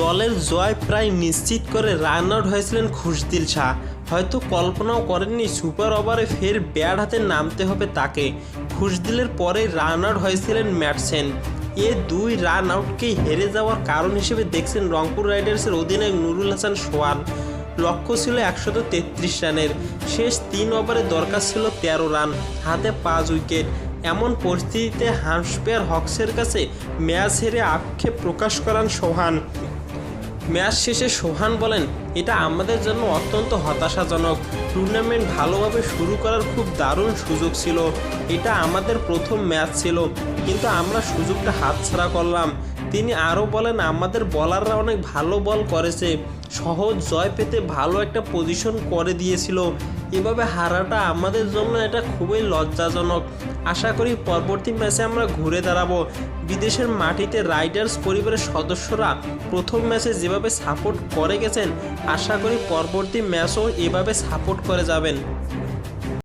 দলের জয় প্রায় নিশ্চিত করে রান আউট হয়েছিলেন খুশদিল শাহ। হয়তো কল্পনাও করেননি সুপার ওভারে ফের ব্যাট হাতে নামতে হবে তাকে। খুশদিলের পরে রান আউট হয়েছিলেন ম্যাটসেন। এ দুই রান আউটকেই হেরে যাওয়ার কারণ হিসেবে দেখছেন রংপুর রাইডার্সের অধিনায়ক নুরুল হাসান সোহান। লক্ষ্য ছিল একশত তেত্রিশ রানের। শেষ তিন ওভারে দরকার ছিল তেরো রান, হাতে পাঁচ উইকেট। এমন পরিস্থিতিতে হাঁসপেয়ার হক্সের কাছে ম্যাচ হেরে আক্ষেপ প্রকাশ করান সোহান। ম্যাচ শেষে সোহান বলেন, এটা আমাদের জন্য অত্যন্ত হতাশাজনক। টুর্নামেন্ট ভালোভাবে শুরু করার খুব দারুণ সুযোগ ছিল। এটা আমাদের প্রথম ম্যাচ ছিল। কিন্তু আমরা সুযোগটা হাতছাড়া করলাম। তিনি আরও বলেন, আমাদের বলাররা অনেক ভালো বল করেছে। সহজ জয় পেতে ভালো একটা পজিশন করে দিয়েছিল। এভাবে হারাটা আমাদের জন্য এটা খুবই লজ্জাজনক। আশা করি পরবর্তী ম্যাচে আমরা ঘুরে দাঁড়াবো। বিদেশের মাটিতে রাইডার্স পরিবারের সদস্যরা প্রথম ম্যাচে যেভাবে সাপোর্ট করে গেছেন, আশা করি পরবর্তী ম্যাচও এভাবে সাপোর্ট করে যাবেন।